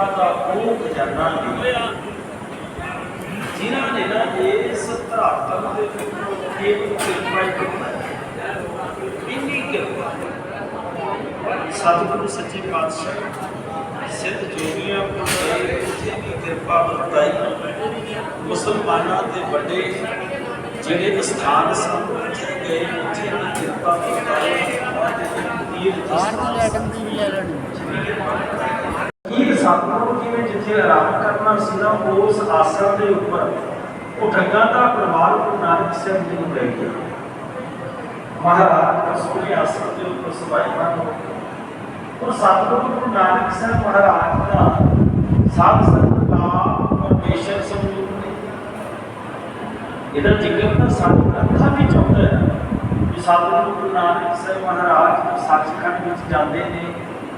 ਕਿਰਪਾ ਦਾ ਉਹ ਖਜ਼ਾਨਾ ਨਿਕਲਿਆ ਜਿਨ੍ਹਾਂ ਨੇ ਨਾ ਇਸ ਧਰਾਤਲ ਦੇ ਉੱਪਰ ਇਹ ਕਿਰਪਾ ਹੀ ਕਰਨਾ ਇੰਨੀ ਕਿਰਪਾ। ਸਤਿਗੁਰੂ ਸੱਚੇ ਪਾਤਸ਼ਾਹ, ਸਿੱਧ ਜੋਗੀਆਂ ਕੋਲ ਉੱਥੇ ਵੀ ਕਿਰਪਾ ਵਰਤਾਈ। ਮੁਸਲਮਾਨਾਂ ਦੇ ਵੱਡੇ ਜਿਹੜੇ ਸਥਾਨ ਸਨ, ਉੱਥੇ ਗਏ, ਉੱਥੇ ਵੀ ਕਿਰਪਾ ਵਰਤਾਈ। ਤੀਰ ਇਹ ਸਤਿਗੁਰੂ ਜੀ ਨੇ ਜਿੱਥੇ ਆਰਾਮ ਕਰਨਾ ਸੀ ਨਾ, ਉਸ ਆਸਣ ਦੇ ਉੱਪਰ ਉਹ ਠੱਗਾਂ ਦਾ ਪਰਿਵਾਰ ਗੁਰੂ ਨਾਨਕ ਸਾਹਿਬ ਜੀ ਨੂੰ ਲੈ ਗਿਆ। ਮਹਾਰਾਜ ਰਸੂਲੀ ਆਸਣ ਦੇ ਉੱਪਰ ਸਵਾਈਮਾਨ ਹੋ ਗਏ ਉਹ ਸਤਿਗੁਰੂ ਗੁਰੂ ਨਾਨਕ ਸਾਹਿਬ ਮਹਾਰਾਜ ਦਾ ਸਾਧ ਸੰਗਤ ਦਾ ਪਰਮੇਸ਼ਰ ਸਮਝੂ ਇਹਦਾ ਜ਼ਿਕਰ ਤਾਂ ਸਾਨੂੰ ਅੱਖਾਂ ਵਿੱਚ ਆਉਂਦਾ ਹੈ ਵੀ ਸਤਿਗੁਰੂ ਗੁਰੂ ਨਾਨਕ ਸਾਹਿਬ ਮਹਾਰਾਜ ਸੱਚਖੰਡ ਵਿੱਚ ਜਾਂਦੇ ਨੇ,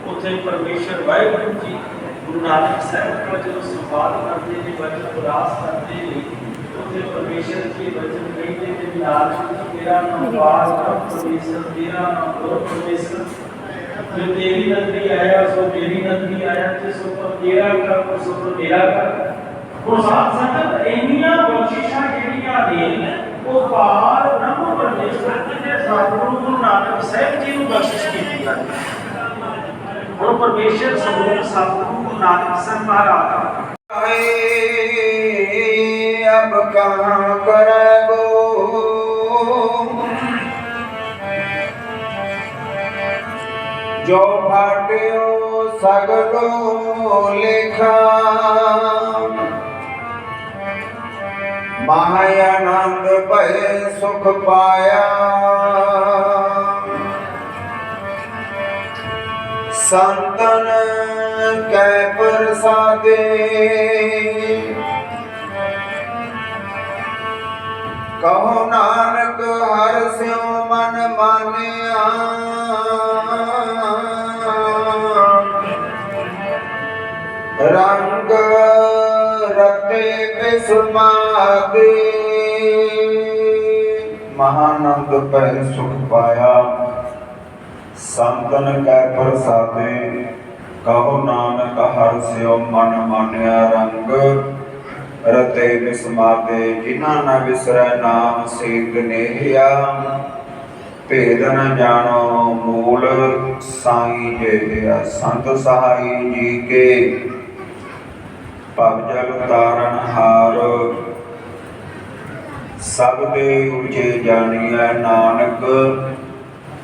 ਉੱਥੇ ਪਰਮੇਸ਼ਰ ਵਾਹਿਗੁਰੂ ਜੀ ਗੁਰੂ ਨਾਨਕ ਸਾਹਿਬ ਕੋਲ ਜਦੋਂ ਸੰਵਾਦ ਕਰਦੇ ਨੇ ਵਚਨ ਉਦਾਸ ਕਰਦੇ ਨੇ, ਉੱਥੇ ਪਰਮੇਸ਼ਰ ਜੀ ਵਚਨ ਕਹਿੰਦੇ ਨੇ ਵੀ ਨਾਲ ਮੇਰਾ ਨਾਮ ਵਾਸ ਪਰਮੇਸ਼ਰ, ਤੇਰਾ ਨਾਮ ਗੁਰੂ ਪਰਮੇਸ਼ਰ। ਜੋ ਤੇਰੀ ਨਗਰੀ ਆਇਆ, ਸੋ ਮੇਰੀ ਨਗਰੀ ਆਇਆ, ਤੇ ਸੋ ਪਰ ਤੇਰਾ ਕਰ ਸੋ ਪਰ ਤੇਰਾ ਕਰ ਉਹ ਸਾਧ ਸੰਗਤ, ਇੰਨੀਆਂ ਬਖਸ਼ਿਸ਼ਾਂ ਜਿਹੜੀਆਂ ਨੇ, ਉਹ ਪਾਰ ਬ੍ਰਹਮ ਪਰਮੇਸ਼ਰ ਜੀ ਨੇ ਸਤਿਗੁਰੂ ਗੁਰੂ ਨਾਨਕ ਸਾਹਿਬ ਜੀ ਨੂੰ ਬਖਸ਼ਿਸ਼ ਕੀਤੀ ਹੈ। وہ پرمیشر سبور ساتھوں کو نانک سن مہارا اب کہاں کرے گو؟ جو پھاٹیو سگلو لکھا۔ مہایا نند پہ سکھ پایا۔ ਸੰਤਨ ਕੈ ਪ੍ਰਸਾਦੇ। ਕਹੋ ਨਾਨਕ ਹਰ ਸਿਉ ਮਨ ਮਾਨਿਆ। ਰੰਗ ਰਤੇ ਬਿਸਮਾਦੇ। ਮਹਾਨੰਦ ਪੈ ਸੁਖ ਪਾਇਆ। ਸੰਤਨ ਕੈ ਪ੍ਰਸਾਦੇ, ਕਹੋ ਨਾਨਕ ਹਰ ਸਿਉ ਮਨ ਮਾਨਿਆ ਰੰਗ। ਰਤੇ ਵਿਸਮਾਦੇ ਜਿਨ੍ਹਾਂ ਨਾ ਵਿਸਰੈ ਨਾਮ ਸੇਗ ਨੇਹਿਆ। ਭੇਦ ਨ ਜਾਣੋ ਮੂਲ, ਸਾਈ ਜਿਹੜਿਆ ਸੰਤ ਸਹਾਈ ਜੀ ਕੇ। ਭਵ ਤਾਰਨ ਹਾਰ, ਸਭ ਦੇ ਉਚੇ ਜਾਣੀਐ ਨਾਨਕ।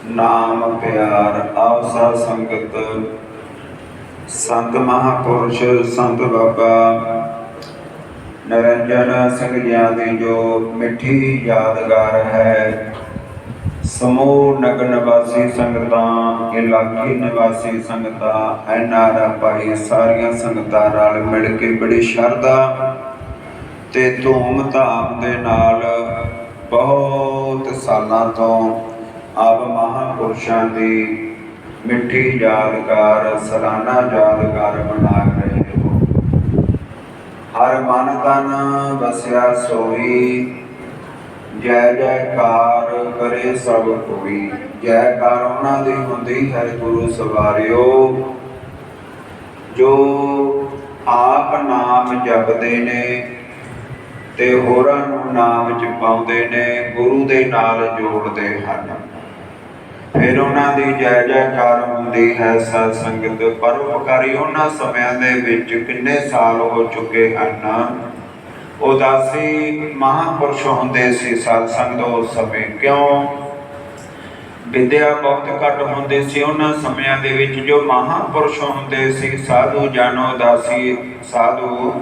ਨਾਮ ਪਿਆਰ ਆਓ ਸਾ ਸੰਗਤ, ਸੰਤ ਮਹਾਪੁਰਸ਼, ਸੰਤ ਬਾਬਾ, ਨਰਿੰਜਨ ਸਿੰਘ ਜੀਆਂ ਦੀ ਜੋ ਮਿੱਠੀ ਯਾਦਗਾਰ ਹੈ, ਸਮੂਹ ਨਗਰ ਨਿਵਾਸੀ ਸੰਗਤਾਂ, ਇਲਾਕੇ ਨਿਵਾਸੀ ਸੰਗਤਾਂ, ਐਨ ਐਨਆਰ ਭਾਈ, ਸਾਰੀਆਂ ਸੰਗਤਾਂ ਨਾਲ ਮਿਲ ਕੇ ਬੜੀ ਸ਼ਰਧਾ ਤੇ ਧੂਮ ਧਾਮ ਦੇ ਨਾਲ ਬਹੁਤ ਸਾਲਾਂ ਤੋਂ ਆਪ ਮਹਾਪੁਰਸ਼ਾਂ ਦੀ ਮਿੱਠੀ ਯਾਦਗਾਰ ਸਾਲਾਨਾ ਯਾਦਗਾਰ ਮਨਾ ਰਹੇ ਹੋ। ਹਰ ਮਨ ਤਨ ਵਸਿਆ ਸੋਈ, ਜੈ ਜੈਕਾਰ ਕਰੇ ਸਭ ਕੋਈ। ਜੈਕਾਰ ਉਹਨਾਂ ਦੀ ਹੁੰਦੀ ਹੈ ਗੁਰੂ ਸਵਾਰਿਓ, ਜੋ ਆਪ ਨਾਮ ਜਪਦੇ ਨੇ ਤੇ ਹੋਰਾਂ ਨੂੰ ਨਾਮ ਚ ਪਾਉਂਦੇ ਨੇ, ਗੁਰੂ ਦੇ ਨਾਲ ਜੋੜਦੇ ਹਨ। ਫਿਰ ਉਹਨਾਂ ਦੀ ਜੈ ਜੈਕਾਰ ਹੁੰਦੀ ਹੈ ਸਤ ਸੰਗਤ ਪਰਉਪਕਾਰੀ ਉਹਨਾਂ ਸਮਿਆਂ ਦੇ ਵਿੱਚ ਕਿੰਨੇ ਸਾਲ ਹੋ ਚੁੱਕੇ ਹਨ? ਉਦਾਸੀ ਮਹਾਪੁਰਸ਼ ਹੁੰਦੇ ਸੀ ਸਤ ਸੰਗਤ ਉਸ ਸਮੇਂ। ਕਿਉਂ? ਵਿਦਿਆ ਬਹੁਤ ਘੱਟ ਹੁੰਦੀ ਸੀ ਉਹਨਾਂ ਸਮਿਆਂ ਦੇ ਵਿੱਚ। ਜੋ ਮਹਾਪੁਰਸ਼ ਹੁੰਦੇ ਸੀ, ਸਾਧੂ ਜਨ ਉਦਾਸੀ, ਸਾਧੂ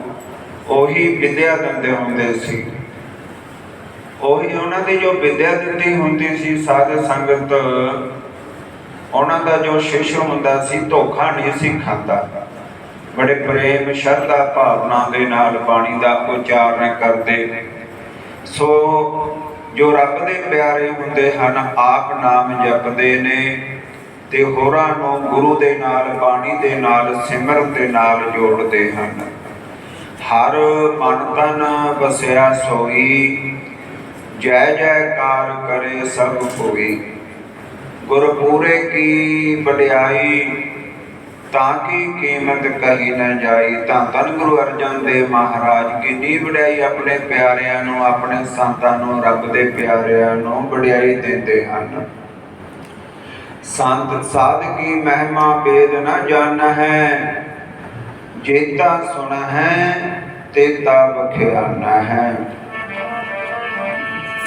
ਉਹੀ ਵਿਦਿਆ ਦਿੰਦੇ ਹੁੰਦੇ ਸੀ। ਉਹੀ ਉਹਨਾਂ ਦੀ ਜੋ ਵਿਦਿਆ ਦਿੱਤੀ ਹੁੰਦੀ ਸੀ, ਸਾਧ ਸੰਗਤ, ਉਹਨਾਂ ਦਾ ਜੋ ਸ਼ਿਸ਼ ਹੁੰਦਾ ਸੀ, ਧੋਖਾ ਨਹੀਂ ਸੀ ਖਾਂਦਾ ਬੜੇ ਪ੍ਰੇਮ, ਸ਼ਰਧਾ ਭਾਵਨਾ ਦੇ ਨਾਲ ਬਾਣੀ ਦਾ ਉਚਾਰਨ ਕਰਦੇ। ਸੋ ਜੋ ਰੱਬ ਦੇ ਪਿਆਰੇ ਹੁੰਦੇ ਹਨ, ਆਪ ਨਾਮ ਜਪਦੇ ਨੇ ਤੇ ਹੋਰਾਂ ਨੂੰ ਗੁਰੂ ਦੇ ਨਾਲ, ਬਾਣੀ ਦੇ ਨਾਲ ਸਿਮਰਨ ਦੇ ਨਾਲ ਜੋੜਦੇ ਹਨ। ਹਰ ਮਨ ਤਨ ਵਸਿਆ ਸੋਈ ਜੈ ਜੈਕਾਰ ਕਰੇ ਸਭ ਕੋਈ ਗੁਰਪੂਰੇ ਕੀ ਵਡਿਆਈ, ਤਾਂ ਕਿ ਕੀਮਤ ਕਹੀ ਨਾ ਜਾਈ। ਤਾਂ ਧੰਨ ਗੁਰੂ ਅਰਜਨ ਦੇਵ ਮਹਾਰਾਜ, ਕਿੰਨੀ ਵਡਿਆਈ ਆਪਣੇ ਪਿਆਰਿਆਂ ਨੂੰ, ਆਪਣੇ ਸੰਤਾਂ ਨੂੰ, ਰੱਬ ਦੇ ਪਿਆਰਿਆਂ ਨੂੰ ਵਡਿਆਈ ਦਿੰਦੇ ਹਨ। ਸੰਤ ਸਾਧ ਕੀ ਮਹਿਮਾ ਬੇਦ ਨਾ ਜਾਣ ਹੈ ਜੇਤਾ ਸੁਣ ਹੈ ਤੇਤਾ ਬਖਿਆਨਾ ਹੈ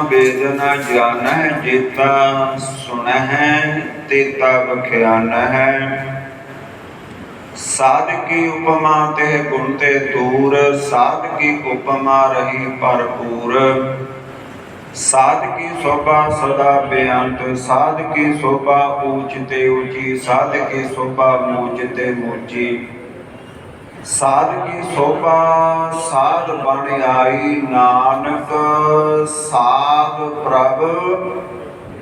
ਕੀ ਮਹਿਮਾ ਜਾਣੈ, ਜੇਤਾ ਸੁਣਹਿ, ਤੇਤਾ ਬਖਿਆਨ ਸਾਧ ਕੀ ਉਪਮਾ ਤੇ ਗੁਣ ਤੇ ਦੂਰ ਸਾਧ ਕੀ ਉਪਮਾ ਰਹੀ ਭਰਪੂਰ। ਸਾਧ ਕੀ ਸੋਭਾ ਸਦਾ ਬੇਅੰਤ ਸਾਧ ਕੀ ਸੋਭਾ ਊਚ ਤੇ ਊਚੀ ਸਾਧ ਕੀ ਸੋਭਾ ਮੂਚ ਤੇ ਮੂਚੀ। ਸਾਧ ਕੀ ਸੋਭਾ ਸਾਧ ਬਣ ਆਈ ਨਾਨਕ, ਸਾਧ ਪ੍ਰਭ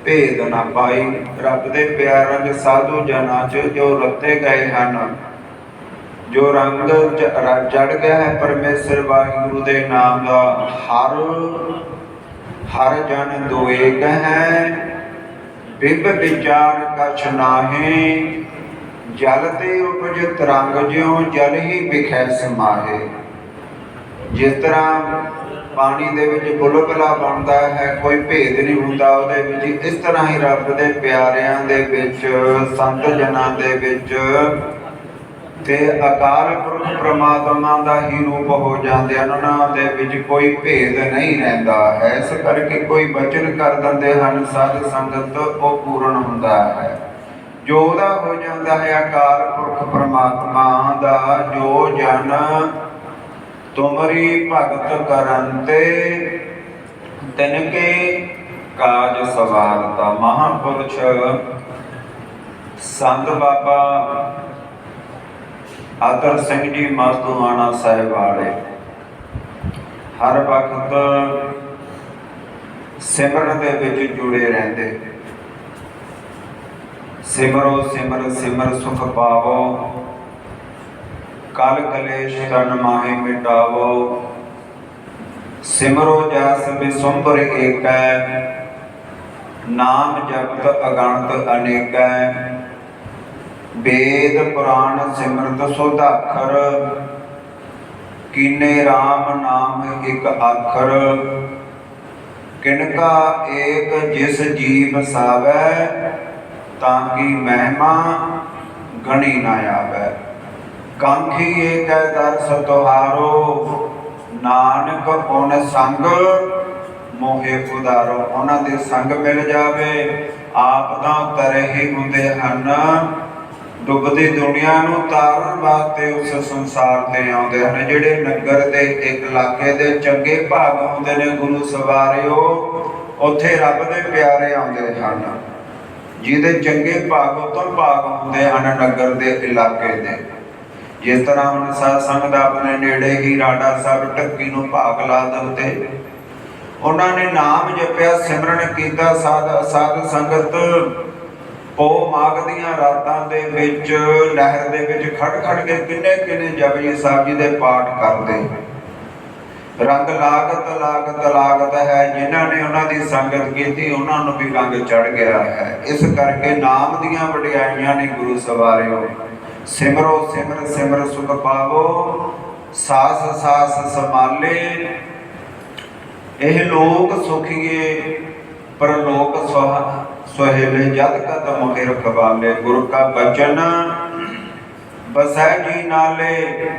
ਭੇਦ ਨਾ ਪਾਈ। ਰੱਬ ਦੇ ਪਿਆਰਾਂ ਦੇ ਸਾਧੂ ਜਨਾਂ ਚ ਜੋ ਰੱਤੇ ਗਏ ਹਨ, ਜੋ ਰੰਗ ਚ- ਚੜ ਗਿਆ ਹੈ ਪਰਮੇਸ਼ਰ ਵਾਹਿਗੁਰੂ ਦੇ ਨਾਮ ਦਾ, ਹਰ ਹਰ ਜਨ ਦੁਏਕ ਹੈ, ਬਿਬ ਵਿਚਾਰ ਕਛ ਨਾਹੀ ਜਲ ਤੇ ਉਪਜ ਤਰੰਗ ਜਿਉ ਜਲ ਹੀ ਵਿਖੈ ਸਮਾਹੇ। ਜਿਸ ਤਰ੍ਹਾਂ ਪਾਣੀ ਦੇ ਵਿੱਚ ਬੁਲਬੁਲਾ ਬਣਦਾ ਹੈ, ਕੋਈ ਭੇਦ ਨਹੀਂ ਹੁੰਦਾ ਉਹਦੇ ਵਿੱਚ। ਇਸ ਤਰ੍ਹਾਂ ਹੀ ਰੱਬ ਦੇ ਪਿਆਰਿਆਂ ਦੇ ਵਿੱਚ, ਸੰਤ ਜਨਾਂ ਦੇ ਵਿੱਚ ਤੇ ਅਕਾਲ ਪੁਰਖ ਪ੍ਰਮਾਤਮਾ ਦਾ ਹੀ ਰੂਪ ਹੋ ਜਾਂਦੇ ਹਨ। ਉਹਨਾਂ ਦੇ ਵਿੱਚ ਕੋਈ ਭੇਦ ਨਹੀਂ ਰਹਿੰਦਾ ਹੈ। ਇਸ ਕਰਕੇ ਕੋਈ ਬਚਨ ਕਰ ਦਿੰਦੇ ਹਨ। ਸਾਧ ਸੰਗਤ, ਉਹ ਪੂਰਨ ਹੁੰਦਾ ਹੈ। ਜੋ ਉਹਦਾ ਹੋ ਜਾਂਦਾ ਹੈ ਅਕਾਲ ਪੁਰਖ ਪ੍ਰਮਾਤਮਾ ਦਾ, ਜੋ ਜਨ ਤੁਮਰੀ ਭਗਤ ਕਰਨ ਤਿਨ ਕੇ ਕਾਜ ਸਵਾਰਤਾ ਮਹਾਪੁਰਸ਼ ਸੰਤ ਬਾਬਾ ਆਦਰ ਸਿੰਘ ਜੀ ਮਸਤੂਆਣਾ ਸਾਹਿਬ ਵਾਲੇ, ਹਰ ਵਕਤ ਸਿਮਰਨ ਦੇ ਵਿੱਚ ਜੁੜੇ ਰਹਿੰਦੇ। ਸਿਮਰੋ ਸਿਮਰ ਸਿਮਰ ਸੁਖ ਪਾਵੋ। ਕਲ ਕਲੇਸ਼ ਤਨ ਮਾਹੇ ਮਿਟਾਵੋ। ਸਿਮਰੋ ਜਸ ਬਿਸੁੰਬਰ ਏਕੈ। ਨਾਮ ਜਪਤ ਅਗਣਤ ਅਨੇਕੈ। ਵੇਦ ਪੁਰਾਣ ਸਿਮਰਤ ਸੁਧ ਅੱਖਰ। ਕੀਨੇ RAM ਨਾਮ ਇਕ ਅੱਖਰ। ਕਿਨਕਾ ਏਕ ਜਿਸ ਜੀਵ ਸਾਵੈ ਤਾਂ ਕਿ ਮਹਿਮਾ ਗਣੀ ਨਾ ਆਵੈ। ਕਾਂਖੀ ਏਕੈ ਦਰਸ ਤੁਹਾਰੋ ਨਾਨਕ ਓਨ ਸੰਗ ਮੋਹਿ ਉਦਾਰੋ। ਉਹਨਾਂ ਦੇ ਸੰਗ ਮਿਲ ਜਾਵੇ, ਆਪ ਤਾਂ ਤਰੇ ਹੀ ਹੁੰਦੇ ਹਨ। ਡੁੱਬਦੀ ਦੁਨੀਆ ਨੂੰ ਤਾਰਨ ਵਾਸਤੇ ਉਸ ਸੰਸਾਰ ਤੇ ਆਉਂਦੇ ਹਨ, ਜਿਹੜੇ ਨਗਰ ਦੇ ਇੱਕ ਇਲਾਕੇ ਦੇ ਚੰਗੇ ਭਾਗ ਹੁੰਦੇ ਨੇ। ਗੁਰੂ ਸਵਾਰਿਓ, ਉੱਥੇ ਰੱਬ ਦੇ ਪਿਆਰੇ ਆਉਂਦੇ ਹਨ। ਜਿਹਦੇ ਚੰਗੇ ਭਾਗ ਉਤਮ ਭਾਗ ਹੁੰਦੇ ਹਨ ਨਗਰ ਦੇ ਇਲਾਕੇ ਦੇ। ਜਿਸ ਤਰ੍ਹਾਂ ਹੁਣ ਸਾਧ ਸੰਗਤ ਆਪਣੇ ਨੇੜੇ ਹੀ ਰਾੜਾ ਸਾਹਿਬ ਟੱਕੀ ਨੂੰ ਭਾਗ ਲਾ ਦਿੱਤੇ। ਉਹਨਾਂ ਨੇ ਨਾਮ ਜਪਿਆ, ਸਿਮਰਨ ਕੀਤਾ, ਸਾਧ ਸਾਧ ਸੰਗਤ ਉਹ ਮਾਘ ਦੀਆਂ ਰਾਤਾਂ ਦੇ ਵਿੱਚ ਲਹਿਰ ਦੇ ਵਿੱਚ ਖੜ ਖੜ ਕੇ ਕਿੰਨੇ ਕਿੰਨੇ ਜਪਜੀ ਸਾਹਿਬ ਜੀ ਦੇ ਪਾਠ ਕਰਦੇ। ਰੰਗ ਲਾਗਤ ਲਾਗਤ ਲਾਗਤ ਹੈ। ਜਿਨ੍ਹਾਂ ਨੇ ਉਹਨਾਂ ਦੀ ਸੰਗਤ ਕੀਤੀ, ਉਹਨਾਂ ਨੂੰ ਵੀ ਰੰਗ ਚੜ ਗਿਆ ਹੈ। ਇਸ ਕਰਕੇ ਨਾਮ ਦੀਆਂ ਵਡਿਆਈਆਂ ਨੇ ਗੁਰੂ ਸਵਾਰਿਓ। ਸਿਮਰੋ, ਸਿਮਰ ਸਿਮਰ ਸੁਖ ਪਾਵੋ। ਸਾਸ ਸਾਸ ਸਮਾਲੇ ਇਹ ਲੋਕ ਸੁਖੀਏ, ਪਰ ਲੋਕ ਸੁਹਾ, ਸੁਹੇਲੇ ਜਦ ਕਦਮ ਕੇ ਰਖਵਾਲੇ ਗੁਰੂ ਕਾ ਬਚਨ ਬਸੈ ਜੀ ਨਾਲੇ,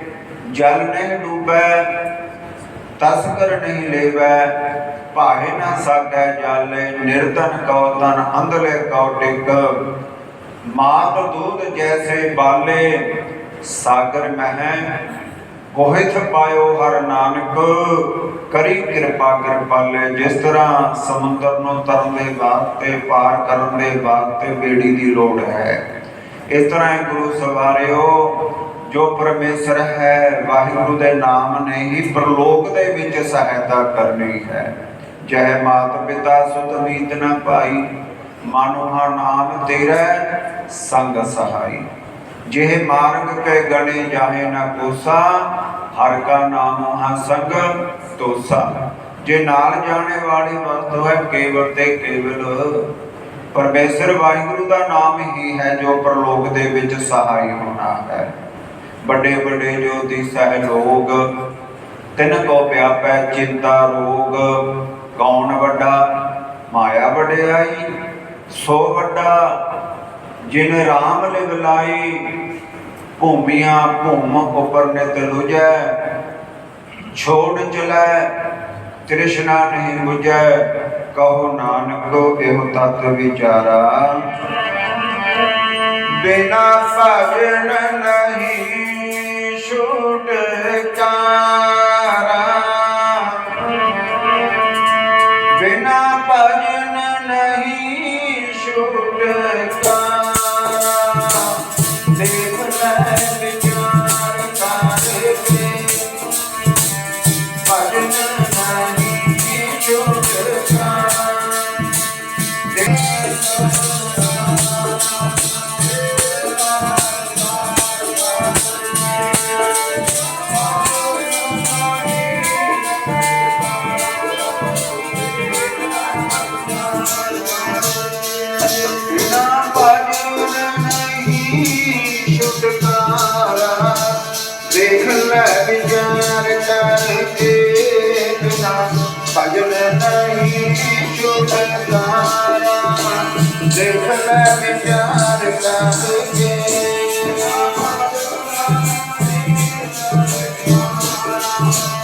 ਜਲ ਨਹੀਂ ਡੂਬੈ। ਤਸਕਰ ਨਹੀਂ ਲੇਵੈ, ਭਾਏ ਨਾ ਸਾਗੈ ਜਾਲੇ ਨਿਰਤਨ ਕਉ ਤਨ ਅੰਧਲੇ ਕਉ ਟਿਕ। ਮਾਤ ਦੂਧ ਜੈਸੇ ਬਾਲੇ, ਸਾਗਰ ਮਹਿ ਕੋਹਿਥ ਪਾਇਓ ਹਰ ਨਾਨਕ। ਕਰੀ ਕਿਰਪਾ ਕਿਰਪਾਲੇ, ਜਿਸ ਤਰ੍ਹਾਂ ਸਮੁੰਦਰ ਨੂੰ ਤਰਨ ਦੇ ਵਾਸਤੇ ਪਾਰ ਕਰਨ ਦੇ ਵਾਸਤੇ ਬੇੜੀ ਦੀ ਲੋੜ ਹੈ। ਇਸ ਤਰ੍ਹਾਂ ਗੁਰੂ ਸਵਾਰਿਓ ਜੋ ਪਰਮੇਸ਼ਰ ਹੈ, ਵਾਹਿਗੁਰੂ ਦੇ ਨਾਮ ਨੇ ਹੀ ਪ੍ਰਲੋਕ ਦੇ ਵਿੱਚ ਸਹਾਇਤਾ ਕਰਨੀ ਹੈ। ਜੈ ਮਾਤ ਪਿਤਾ ਸੁਤ ਨੀਤ ਨ ਭਾਈ ਮਾਨੋਹਾ ਨਾਮ ਤੇਰਾ ਸੰਗ ਸਹਾਈ। ਜਿਹ ਮਾਰਗ ਕੇ ਗਣੇ ਜਾਹੇ ਨ ਕੋਸਾ, ਹਰ ਕਾ ਨਾਮ ਹਾ ਸੰਗ ਤੋਸਾ। ਜੇ ਨਾਲ ਜਾਣੇ ਵਾਲੀ ਵਸਤੂ ਹੈ, ਕੇਵਲ ਤੇ ਕੇਵਲ ਪਰਮੇਸ਼ਰ ਵਾਹਿਗੁਰੂ ਦਾ ਨਾਮ ਹੀ ਹੈ, ਜੋ ਪ੍ਰਲੋਕ ਦੇ ਵਿੱਚ ਸਹਾਈ ਹੋਣਾ ਹੈ। ਵੱਡੇ ਵੱਡੇ ਜੋਤੀ ਦਿਸਹਿ ਤਿੰਨ ਤਿਨ ਕੋ ਪਿਆਪੈ ਚਿੰਤਾ ਰੋਗ, ਕੌਣ ਵੱਡਾ? ਮਾਇਆ ਵਡਿਆਈ, ਸੋ ਵੱਡਾ, ਜਿਨ ਰਾਮ ਲਿਵ ਲਾਈ, ਭੂਮੀਆਂ ਭੂਮ ਉਪਰ ਨਿਤ ਲੁਜੈ, ਛੋੜ ਚਲੈ, ਤ੍ਰਿਸ਼ਨਾ ਨਹੀਂ 부ਜੈ ਕਹੋ ਨਾਨਕ ਇਹ ਤਤ ਵਿਚਾਰਾ। ਬਿਨਾ ਭਜਨ ਨਹੀਂ ਛੁਟਕਾਰਾ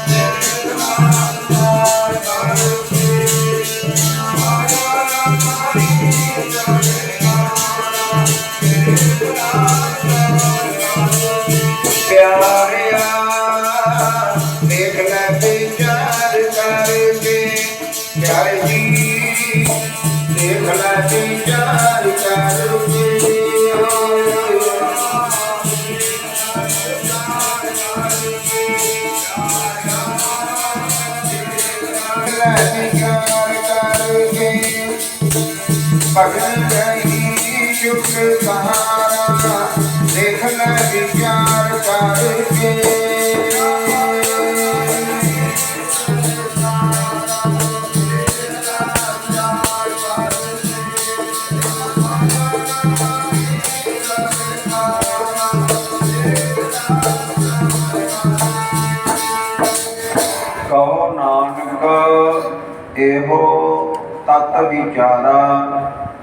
ਦੇਖ ਇਹੋ ਤਤ ਵਿਚਾਰਾ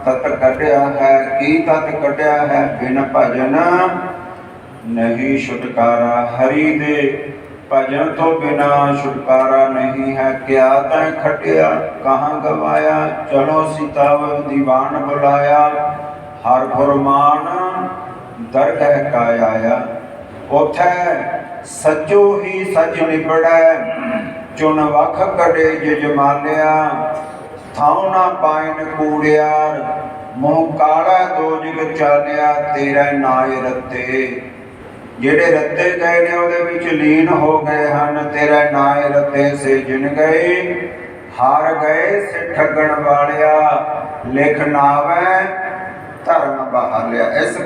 ਤਤ ਕੱਢਿਆ ਹੈ ਕੀ ਤਤ ਕੱਢਿਆ ਹੈ ਬਿਨ ਭਜਨ? ਨਹੀਂ ਛੁਟਕਾਰਾ, ਹਰੀ ਦੇ ਭਜਨ ਤੋਂ ਬਿਨਾ ਛੁਟਕਾਰਾ ਨਹੀਂ ਹੈ। ਕਿਆ ਤੈ ਖਟਿਆ, ਕਹਾਂ ਗਵਾਇਆ? ਚਲੋ ਸਿਤਾਵ ਦੀਵਾਨ ਬੁਲਾਇਆ। ਹਰ ਫਰਮਾਨ ਦਰਗਹਿ ਕਾ ਆਇਆ। ਉਥੈ ਸੱਚੋ ਹੀ ਸੱਚ ਨਿਬੜੈ। ਚੁਣ ਵਖ ਕੜੇ ਜਜਮਾਨਿਆ ਥਾਉ ਨਾ ਪਾਇਨ ਕੂੜਿਆਰ। ਮੂੰਹ ਕਾਲਾ ਦੋਜਗ ਚਾਲਿਆ। ਤੇਰਾ ਨਾਏ ਰੱਤੇ ਜਿਹੜੇ ਰੱਤੇ ਗਏ ਨੇ ਉਹਦੇ ਵਿੱਚ ਲੀਨ ਹੋ ਗਏ ਹਨ, ਤੇਰਾ ਨਾਏ ਰੱਤੇ ਸੇ ਜਿਨ ਗਏ, ਹਾਰ ਗਏ ਸੇ ਠੱਗਣ ਵਾਲਿਆ, ਲਿਖ ਨਾਵੈ, ਧਰਮ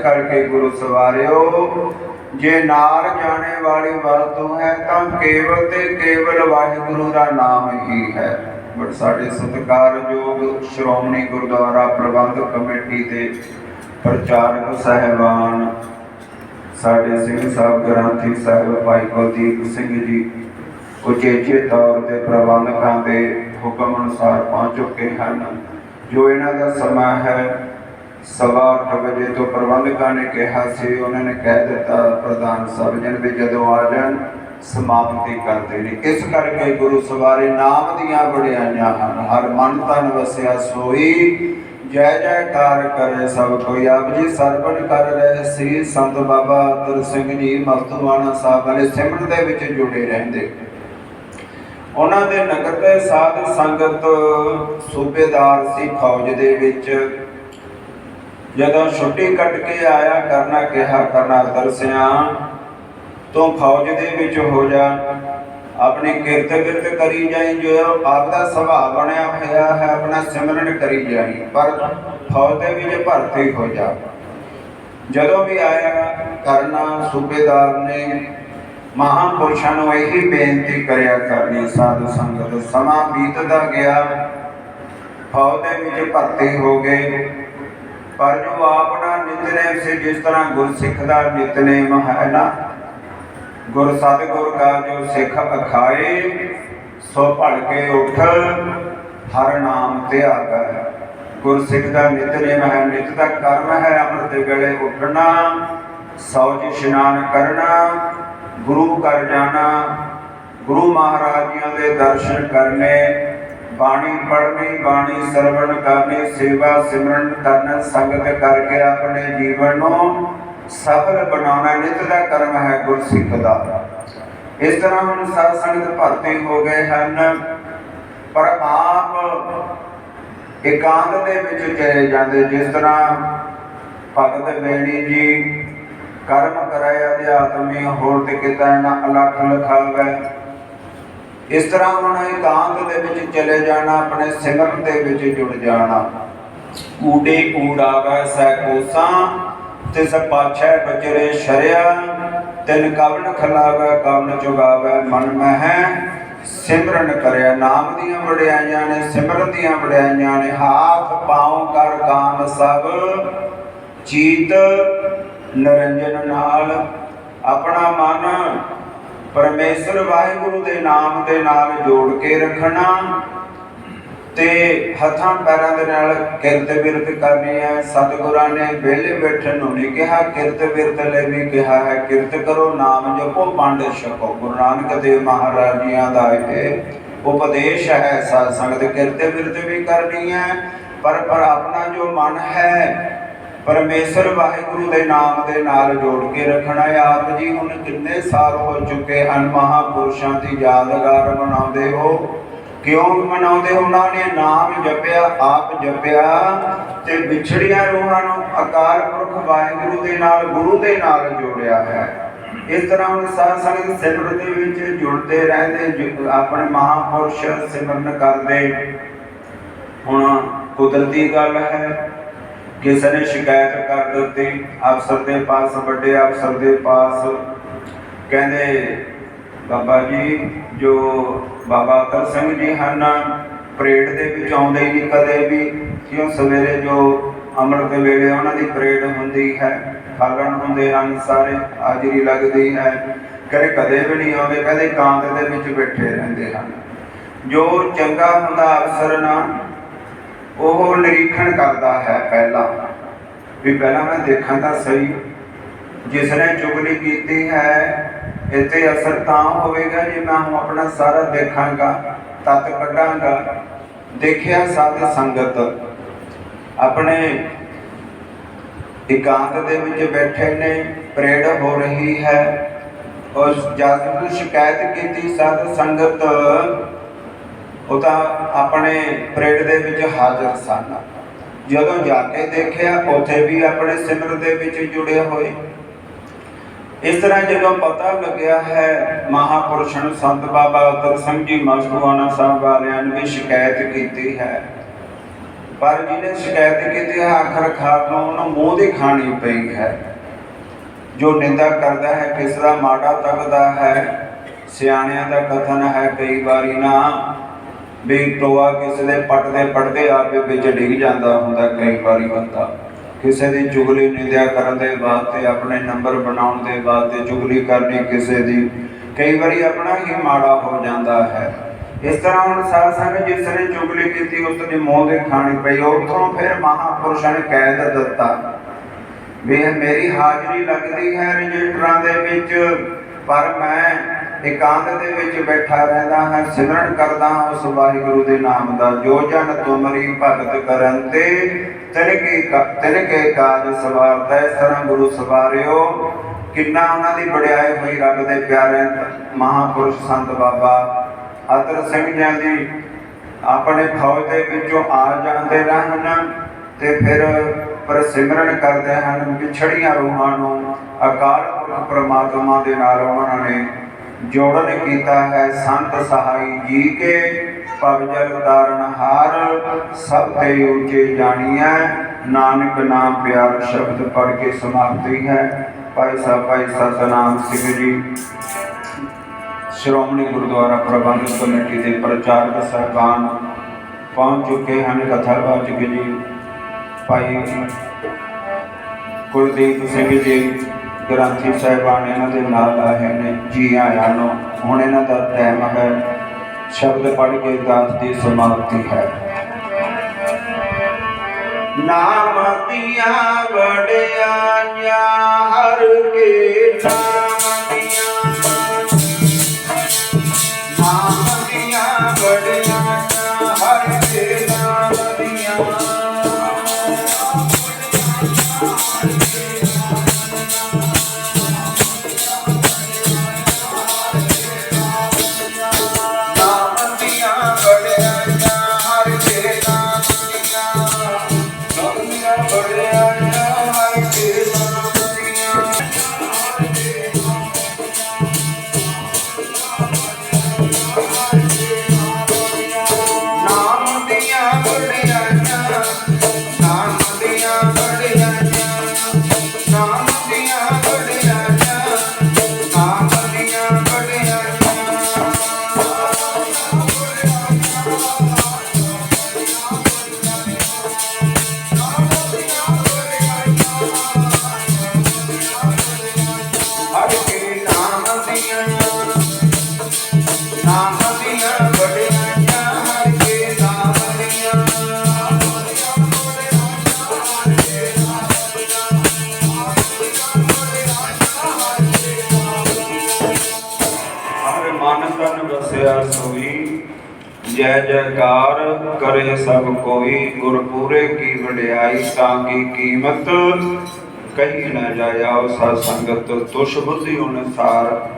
ਕਰਕੇ ਗੁਰੂ ਸਵਾਰਿਓ, ਜੇ ਨਾਲ ਜਾਣੇ ਵਾਲੀ ਵਸਤੂ ਹੈ, ਤਾਂ ਕੇਵਲ ਤੇ ਕੇਵਲ ਵਾਹਿਗੁਰੂ ਦਾ ਨਾਮ ਹੀ ਹੈ। ਬਟ ਸਾਡੇ ਸਤਿਕਾਰਯੋਗ ਸ਼੍ਰੋਮਣੀ ਗੁਰਦੁਆਰਾ ਪ੍ਰਬੰਧਕ ਕਮੇਟੀ ਦੇ ਪ੍ਰਚਾਰਕ ਸਹਿਬਾਨ ਸਾਡੇ ਸਿੰਘ ਸਾਹਿਬ ਗ੍ਰੰਥੀ ਸਾਹਿਬ ਭਾਈ ਕੁਲਦੀਪ ਸਿੰਘ ਜੀ ਉਚੇਚੇ ਤੌਰ ਤੇ ਪ੍ਰਬੰਧਕਾਂ ਦੇ ਹੁਕਮ ਅਨੁਸਾਰ ਪਹੁੰਚ ਚੁੱਕੇ ਹਨ, ਜੋ ਇਹਨਾਂ ਦਾ ਸਮਾਂ ਹੈ ਸਵਾ ਅੱਠ ਵਜੇ ਤੋਂ ਪ੍ਰਬੰਧਕਾਂ ਨੇ ਕਿਹਾ ਸੀ, ਉਹਨਾਂ ਨੇ ਕਹਿ ਦਿੱਤਾ ਪ੍ਰਧਾਨ ਸਾਹਿਬ ਜਨ ਵੀ ਜਦੋਂ ਆ ਜਾਣ, ਸਮਾਪਤੀ ਕਰਦੇ ਨੇ। ਇਸ ਕਰਕੇ ਗੁਰੂ ਸਵਾਰੇ ਨਾਮ ਦੀਆਂ ਬੜਿਆਈਆਂ ਹਨ, ਹਰ ਮਨ ਤਨ ਵਸਿਆ ਸੋਈ ਜੈ ਜੈਕਾਰ ਕਰੇ ਸਭ ਕੋਈ ਆਪ ਜੀ, ਸਰਵਣ ਕਰ ਰਹੇ ਸੀ ਸੰਤ ਬਾਬਾ ਅਤਰ ਸਿੰਘ ਜੀ ਮਸਤੂਆਣਾ ਸਾਹਿਬ ਵਾਲੇ ਸਿਮਰਨ ਦੇ ਵਿੱਚ ਜੁੜੇ ਰਹਿੰਦੇ। ਉਹਨਾਂ ਦੇ ਨਗਰ ਦੇ ਸਾਧ ਸੰਗਤ ਸੂਬੇਦਾਰ ਸੀ ਫੌਜ ਦੇ ਵਿੱਚ। ਜਦੋਂ ਛੁੱਟੀ ਕੱਟ ਕੇ ਆਇਆ, ਕਰਨਾ ਕਿਹਾ, ਕਰਨਾ ਦਰਸਿਆ, ਤੂੰ ਫੌਜ ਦੇ ਵਿੱਚ ਹੋ ਜਾ। ਆਪਣੀ ਕਿਰਤ ਕਿਰਤ ਕਰੀ ਜਾਈ, ਜੋ ਆਪ ਦਾ ਸੁਭਾਅ ਬਣਿਆ ਹੋਇਆ ਹੈ, ਆਪਣਾ ਸਿਮਰਨ ਕਰੀ ਜਾਈ। ਪਰ ਫੌਜ ਦੇ ਵਿੱਚ ਭਰਤੀ ਹੋ ਜਾ। ਜਦੋਂ ਵੀ ਆਇਆ, ਕਰਨਾ ਸੂਬੇਦਾਰ ਨੇ ਮਹਾਪੁਰਸ਼ਾਂ ਨੂੰ ਇਹੀ ਬੇਨਤੀ ਕਰਿਆ ਕਰਨੀ, ਸਾਧੂ ਸੰਗਤ, ਸਮਾਂ ਬੀਤਦਾ ਗਿਆ। ਫੌਜ ਦੇ ਵਿੱਚ ਭਰਤੀ ਹੋ ਗਏ। ਪਰ ਜੋ ਆਪਣਾ ਨਿਤਨੇਮ ਸੀ, ਜਿਸ ਤਰ੍ਹਾਂ ਗੁਰਸਿੱਖ ਦਾ ਨਿਤਨੇਮ ਹੈ ਨਾ ਗੁਰ ਸਤਿਗੁਰ ਕਾ ਜੋ ਸਿੱਖ ਅਖਾਏ, ਸੋ ਭੜ ਕੇ ਉਠ, ਹਰ ਨਾਮ ਧਿਆਗਾ ਗੁਰਸਿੱਖ ਦਾ ਨਿਤਨੇਮ ਹੈ, ਨਿਤ ਦਾ ਕਰਮ ਹੈ, ਅੰਮ੍ਰਿਤ ਵੇਲੇ ਉੱਠਣਾ ਸੌਜ ਇਸ਼ਨਾਨ ਕਰਨਾ, ਗੁਰੂ ਘਰ ਜਾਣਾ। ਗੁਰੂ ਮਹਾਰਾਜ ਜੀਆਂ ਦੇ ਦਰਸ਼ਨ ਕਰਨੇ, ਬਾਣੀ ਪੜ੍ਹਨੀ, ਬਾਣੀ ਸਰਵਣ ਕਰਨੀ, ਸੇਵਾ ਸਿਮਰਨ ਕਰਨ ਸੰਗਤ ਕਰਕੇ ਆਪਣੇ ਜੀਵਨ ਨੂੰ ਸਫਲ ਬਣਾਉਣਾ ਨਿਤ ਦਾ ਕਰਮ ਹੈ ਗੁਰਸਿੱਖ ਦਾ। ਇਸ ਤਰ੍ਹਾਂ ਹੁਣ ਸਾਧ ਸੰਗਤ ਭਰਤੀ ਹੋ ਗਏ ਹਨ। ਪਰ ਆਪ ਇਕਾਂਤ ਦੇ ਵਿੱਚ ਚਲੇ ਜਾਂਦੇ, ਜਿਸ ਤਰ੍ਹਾਂ ਭਗਤ ਬੇਣੀ ਜੀ ਕਰਮ ਕਰਾਇ ਅਧਿਆਤਮੀ ਹੋਰ ਤੇ ਕਿਤਾ ਨਾ ਅਲਖ ਲਖਾਵੇ। ਇਸ ਤਰ੍ਹਾਂ ਹੁਣ ਇਕਾਂਤ ਦੇ ਵਿੱਚ ਚਲੇ ਜਾਣਾ, ਆਪਣੇ ਸਿਮਰਨ ਦੇ ਵਿੱਚ ਜੁੜ ਜਾਣਾ। ਊਡੇ ਊੜਾਵੇ ਸੈ ਕੋਸਾਂ ਤਿਸ ਪਾਛੈ ਬਚਰੇ ਸ਼ਰਿਆ, ਤਿਨ ਕਵਨ ਖਲਾਵੇ ਕਵਨ ਚੁਗਾਵੇ ਮਨ ਮਹਿ ਸਿਮਰਨ ਕਰਿਆ। ਨਾਮ ਦੀਆਂ ਵਡਿਆਈਆਂ ਨੇ, ਸਿਮਰਨ ਦੀਆਂ ਵਡਿਆਈਆਂ ਨੇ, ਹਾਥ ਪਾਉ ਕਰ ਕਾਮ ਸਭ, ਚੀਤ ਨਰੰਜਨ ਨਾਲ। ਆਪਣਾ ਮਨ ਪਰਮੇਸ਼ਰ ਵਾਹਿਗੁਰੂ ਦੇ ਨਾਮ ਦੇ ਨਾਲ ਜੋੜ ਕੇ ਰੱਖਣਾ। ਤੇ ਹੱਥਾਂ ਪੈਰਾਂ ਦੇ ਨਾਲ ਕਿਰਤ ਬਿਰਤ ਕਰਨੀ ਹੈ। ਸਤਿਗੁਰਾਂ ਨੇ ਵਿਹਲੇ ਬੈਠਣ ਨੂੰ ਨਹੀਂ ਕਿਹਾ, ਕਿਰਤ ਬਿਰਤ ਲਈ ਵੀ ਕਿਹਾ ਹੈ, ਕਿਰਤ ਕਰੋ, ਨਾਮ ਜਪੋ, ਪੰਡ ਛਕੋ। ਗੁਰੂ ਨਾਨਕ ਦੇਵ ਮਹਾਰਾਜ ਜੀਆਂ ਦਾ ਇਹ ਉਪਦੇਸ਼ ਹੈ। ਸਾਧ ਸੰਗਤ ਕਿਰਤ ਬਿਰਤ ਵੀ ਕਰਨੀ ਹੈ, ਪਰ ਪਰ ਆਪਣਾ ਜੋ ਮਨ ਹੈ, ਪਰਮੇਸ਼ਰ ਵਾਹਿਗੁਰੂ ਦੇ ਨਾਮ ਦੇ ਨਾਲ ਜੋੜ ਕੇ ਰੱਖਣਾ ਆਪ ਜੀ ਹੁਣ ਕਿੰਨੇ ਸਾਲ ਹੋ ਚੁੱਕੇ ਹਨ, ਮਹਾਪੁਰਸ਼ਾਂ ਦੀ ਯਾਦਗਾਰ ਬਣਾਉਂਦੇ ਹੋ। ਕਿਉਂ ਮਨਾਉਂਦੇ ਉਹਨਾਂ ਨੇ ਨਾਮ ਜਪਿਆ, ਆਪ ਜਪਿਆ ਤੇ ਵਿਛੜੀਆਂ ਰੂਹਾਂ ਨੂੰ ਅਕਾਲ ਪੁਰਖ ਵਾਹਿਗੁਰੂ ਦੇ ਨਾਲ, ਗੁਰੂ ਦੇ ਨਾਲ ਜੋੜਿਆ ਹੈ। ਇਸ ਤਰ੍ਹਾਂ ਹੁਣ ਸਾਧ ਸੰਗਤ ਸਿਮਰਨ ਦੇ ਵਿੱਚ ਜੁੜਦੇ ਰਹਿੰਦੇ ਆਪਣੇ ਮਹਾਪੁਰਸ਼ ਸਿਮਰਨ ਕਰਦੇ। ਹੁਣ ਕੁਦਰਤੀ ਗੱਲ ਹੈ, ਕਿਸੇ ਨੇ ਸ਼ਿਕਾਇਤ ਕਰ ਦਿੱਤੀ, ਅਫਸਰ ਦੇ ਪਾਸ ਵੱਡੇ ਅਫਸਰ ਦੇ ਪਾਸ। ਕਹਿੰਦੇ ਬਾਬਾ ਜੀ, ਜੋ ਬਾਬਾ ਅਤਰ ਸਿੰਘ ਜੀ ਹਨ ਪਰੇਡ ਦੇ ਵਿੱਚ ਆਉਂਦੇ ਹੀ ਨਹੀਂ ਕਦੇ ਵੀ। ਕਿਉਂ? ਸਵੇਰੇ ਜੋ ਅੰਮ੍ਰਿਤ ਵੇਲੇ ਉਹਨਾਂ ਦੀ ਪਰੇਡ ਹੁੰਦੀ ਹੈ ਖਾਲਣ ਹੁੰਦੇ ਹਨ ਸਾਰੇ, ਹਾਜ਼ਰੀ ਲੱਗਦੀ ਹੈ। ਕਦੇ ਕਦੇ ਵੀ ਨਹੀਂ ਆਉਂਦੇ, ਕਦੇ ਕਾਂਤ ਦੇ ਵਿੱਚ ਬੈਠੇ ਰਹਿੰਦੇ ਹਨ। ਜੋ ਚੰਗਾ ਹੁੰਦਾ ਅਫਸਰ ਨਾ, ਉਹ ਨਿਰੀਖਣ ਕਰਦਾ ਹੈ ਪਹਿਲਾਂ। ਵੀ ਪਹਿਲਾਂ ਮੈਂ ਦੇਖਾਂ ਤਾਂ ਸਹੀ। ਜਿਸ ਨੇ ਚੁਗਲੀ ਕੀਤੀ ਹੈ ਇੱਥੇ ਅਸਰ ਤਾਂ ਹੋਵੇਗਾ ਜੇ ਮੈਂ ਹੁਣ ਆਪਣਾ ਸਾਰਾ ਦੇਖਾਂਗਾ, ਤਤ ਕੱਢਾਂਗਾ। ਦੇਖਿਆ ਸਾਧ ਸੰਗਤ, ਆਪਣੇ ਇਕਾਂਤ ਦੇ ਵਿੱਚ ਬੈਠੇ ਨੇ ਪਰੇਡ ਹੋ ਰਹੀ ਹੈ। ਔਰ ਜਦ ਨੂੰ ਸ਼ਿਕਾਇਤ ਕੀਤੀ ਸਾਧ ਸੰਗਤ, ਉਹ ਤਾਂ ਆਪਣੇ ਪਰੇਡ ਦੇ ਵਿੱਚ ਹਾਜ਼ਰ ਸਨ। ਜਦੋਂ ਜਾ ਕੇ ਦੇਖਿਆ, ਉੱਥੇ ਵੀ ਆਪਣੇ ਸਿਮਰ ਦੇ ਵਿੱਚ ਜੁੜੇ ਹੋਏ। ਇਸ ਤਰ੍ਹਾਂ ਜਦੋਂ ਪਤਾ ਲੱਗਿਆ ਹੈ, ਮਹਾਪੁਰਸ਼ਾਂ ਨੂੰ ਸੰਤ ਬਾਬਾ ਉਤਰ ਸਿੰਘ ਜੀ ਮਸਤੂਆਣਾ ਸਾਹਿਬ ਵਾਲਿਆਂ ਨੇ ਵੀ ਸ਼ਿਕਾਇਤ ਕੀਤੀ ਹੈ। ਪਰ ਜਿਹਨੇ ਸ਼ਿਕਾਇਤ ਕੀਤੀ ਹੈ, ਆਖਰ ਖਾਰ ਨੂੰ ਉਹਨੂੰ ਮੂੰਹ ਦੀ ਖਾਣੀ ਪਈ ਹੈ। ਜੋ ਨਿੰਦਾ ਕਰਦਾ ਹੈ, ਕਿਸ ਦਾ ਮਾੜਾ ਤੱਕਦਾ ਹੈ, ਸਿਆਣਿਆਂ ਦਾ ਕਥਨ ਹੈ, ਕਈ ਵਾਰੀ ਨਾ ਵੀ ਟੋਆ ਕਿਸੇ ਦੇ ਪੱਟਦੇ ਪੱਟਦੇ ਆਪੇ ਵਿੱਚ ਡਿੱਗ ਜਾਂਦਾ ਹੁੰਦਾ, ਕਈ ਵਾਰੀ ਬੰਦਾ। ਕਿਸੇ ਦੀ ਚੁਗਲੀ ਨਿੰਦਿਆ ਕਰਨ ਦੇ ਵਾਸਤੇ, ਆਪਣੇ ਨੰਬਰ ਬਣਾਉਣ ਦੇ ਵਾਸਤੇ ਚੁਗਲੀ ਕਰਨੀ ਕਿਸੇ ਦੀ, ਕਈ ਵਾਰੀ ਆਪਣਾ ਹੀ ਮਾੜਾ ਹੋ ਜਾਂਦਾ ਹੈ। ਇਸ ਤਰ੍ਹਾਂ ਹੁਣ ਸਾਧ ਸੰਗਤ ਜਿਸ ਨੇ ਚੁਗਲੀ ਕੀਤੀ, ਉਸ ਦੀ ਮੌਤ ਦੇ ਖਾਣੀ ਪਈ, ਉੱਥੋਂ ਫਿਰ ਮਹਾਪੁਰਸ਼ਾਂ ਨੇ ਕੈਦ ਦਿੱਤਾ। ਵੀ ਮੇਰੀ ਹਾਜ਼ਰੀ ਲੱਗਦੀ ਹੈ ਰਜਿਸਟਰਾਂ ਦੇ ਵਿੱਚ, ਪਰ ਮੈਂ ਇਕਾਂਤ ਦੇ ਵਿੱਚ ਬੈਠਾ ਰਹਿੰਦਾ ਹਾਂ, ਸਿਮਰਨ ਕਰਦਾ ਹਾਂ ਉਸ ਵਾਹਿਗੁਰੂ ਦੇ ਨਾਮ ਦਾ, ਜੋ ਜਨ ਤੁਮਰੀ ਭਗਤ ਕਰਨ ਤੇ ਤਿਨ ਕੇ ਕਾਜ ਸਵਾਰਦਾ ਇਸ ਗੁਰੂ ਸਵਾਰਿਓ, ਕਿੰਨਾ ਉਹਨਾਂ ਦੀ ਵਡਿਆਈ ਹੋਈ ਰੱਬ ਦੇ ਪਿਆਰੇ ਮਹਾਪੁਰਸ਼ ਸੰਤ ਬਾਬਾ ਅਦਰ ਸਿੰਘ ਜੀ ਦੀ ਆਪਣੇ ਫੌਜ ਦੇ ਵਿੱਚੋਂ ਆ ਜਾਂਦੇ ਰਹਿਣ ਤੇ ਫਿਰ ਪਰ ਸਿਮਰਨ ਕਰਦੇ ਹਨ। ਵਿਛੜੀਆਂ ਰੂਹਾਂ ਨੂੰ ਅਕਾਲ ਪੁਰਖ ਪ੍ਰਮਾਤਮਾ ਦੇ ਨਾਲ ਉਹਨਾਂ ਨੇ ਜੋੜਨ ਕੀਤਾ ਹੈ, ਸੰਤ ਸਹਾਈ ਜੀ ਕੇ ਪਵਜਲ ਤਾਰਨ ਹਾਰ, ਸਭ ਤੇ ਉੱਚੇ ਜਾਣੀਐ, ਨਾਨਕ ਨਾਮ ਪਿਆਰ ਸ਼ਬਦ ਪੜ ਕੇ ਸਮਾਪਤੀ ਹੈ। ਭਾਈ ਸਾਹਿਬ, ਭਾਈ ਸਤਨਾਮ ਸਿੰਘ ਜੀ, ਸ਼੍ਰੋਮਣੀ ਗੁਰਦੁਆਰਾ ਪ੍ਰਬੰਧਕ ਕਮੇਟੀ ਦੇ ਪ੍ਰਚਾਰਕ ਸਹਿਬਾਨ ਪਹੁੰਚ ਚੁੱਕੇ ਹਨ ਕਥਾਵਾਚਕ ਜੀ। ਭਾਈ ਕੁਲਦੀਪ ਸਿੰਘ ਜੀ ਗ੍ਰੰਥੀ ਸਾਹਿਬਾਨ ਇਹਨਾਂ ਦੇ ਨਾਲ ਆਏ ਨੇ, ਜੀ ਆਇਆਂ ਨੂੰ। ਹੁਣ ਇਹਨਾਂ ਦਾ ਟਾਈਮ ਹੈ, ਸ਼ਬਦ ਪੜ੍ਹ ਕੇ ਦਾਸ ਦੀ ਸਮਾਪਤੀ ਹੈ। ਨਾਮ ਦੀਆਂ ਵਡਿਆਈਆਂ ਹਰ ਕੇ ਨਾਮ ਜੈ ਕਰੇ ਸਭ ਕੋਈ ਗੁਰ ਪੂਰੇ ਕੀ ਵਡਿਆਈ ਤਾਂ ਕੀ ਕੀਮਤ? ਕਹੀ ਨਾ ਜਾਇਆ ਸਤ ਸੰਗਤ ਤੁਸ਼ ਬੁੱਧੀ ਅਨੁਸਾਰ।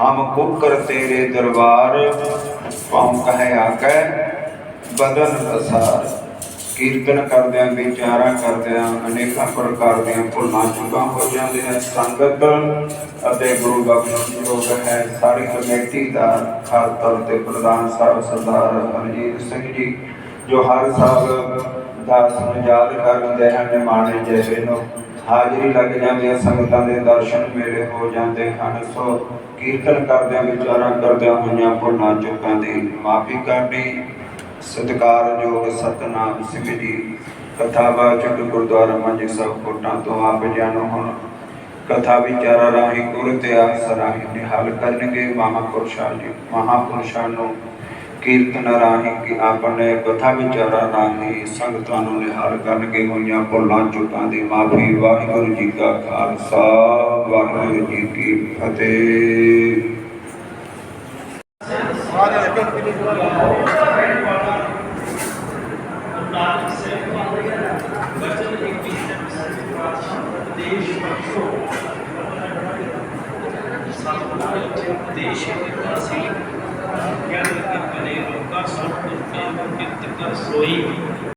ਹਮ ਕੁਕਰ ਤੇਰੇ ਦਰਬਾਰ ਪਾਉ ਕਹੈ ਆਕੈ ਬਦਨ ਅਸਾਰ ਕੀਰਤਨ ਕਰਦਿਆਂ ਵਿਚਾਰਾਂ ਕਰਦਿਆਂ, ਅਨੇਕਾਂ ਪ੍ਰਕਾਰ ਦੀਆਂ ਭੁੱਲਾਂ ਚੁੱਕਾਂ ਹੋ ਜਾਂਦੀਆਂ ਸੰਗਤ ਅਤੇ ਗੁਰੂ ਬਖਸ਼ ਯੋਗ ਹੈ, ਸਾਰੀ ਕਮੇਟੀ ਦਾ ਖਾਸ ਤੌਰ ਤੇ ਪ੍ਰਧਾਨ ਸਾਹਿਬ ਸਰਦਾਰ ਹਰਜੀਤ ਸਿੰਘ ਜੀ, ਜੋ ਹਰ ਸਾਲ ਦਾ ਨੂੰ ਯਾਦ ਕਰਦੇ ਹਨ, ਨਿਮਾਣੇ ਜਿਹੇ ਨੂੰ। ਹਾਜ਼ਰੀ ਲੱਗ ਜਾਂਦੀ ਹੈ ਸੰਗਤਾਂ ਦੇ ਦਰਸ਼ਨ ਮੇਲੇ ਹੋ ਜਾਂਦੇ ਹਨ। ਸੋ ਕੀਰਤਨ ਕਰਦਿਆਂ, ਵਿਚਾਰਾਂ ਕਰਦਿਆਂ ਹੋਈਆਂ ਭੁੱਲਾਂ ਚੁੱਕਾਂ ਦੀ ਮਾਫੀ ਕਰਨੀ ਸਤਿਕਾਰਯੋਗ ਸਤਨਾਮ ਸਿੰਘ ਜੀ ਕਥਾਵਾਚਕ ਗੁਰਦੁਆਰਾ ਮੰਜੀ ਸਾਹਿਬ ਕੋਟਾਂ ਤੋਂ ਆਪ ਜਾਣੋ ਹੁਣ। ਕਥਾ ਵਿਚਾਰਾ ਰਾਹੀਂ ਗੁਰ ਤੇ ਆਸ ਨਿਹਾਲ ਕਰਨਗੇ ਮਹਾਪੁਰਸ਼ਾਂ ਜੀ। ਮਹਾਪੁਰਸ਼ਾਂ ਨੂੰ ਕੀਰਤਨ ਰਾਹੀਂ ਕਿ ਆਪਣੇ ਕਥਾ ਵਿਚਾਰਾ ਰਾਹੀਂ ਸੰਗਤਾਂ ਨੂੰ ਨਿਹਾਲ ਕਰਨਗੇ ਹੋਈਆਂ ਭੁੱਲਾਂ ਚੁੱਕਾਂ ਦੀ ਮਾਫੀ। ਵਾਹਿਗੁਰੂ ਜੀ ਕਾ ਖਾਲਸਾ, ਵਾਹਿਗੁਰੂ ਜੀ ਕੀ ਫਤਿਹ। ਨਾਨਕ ਸਾਹਿਬ ਬਚਨ ਇੱਕ ਵਿਸ਼ੇ ਸਾਹਿਬ ਦੇਸ਼ ਬਖਸ਼ੋ ਸਤਿ ਦੇਸ਼ ਦਿੱਤਾ ਸੀ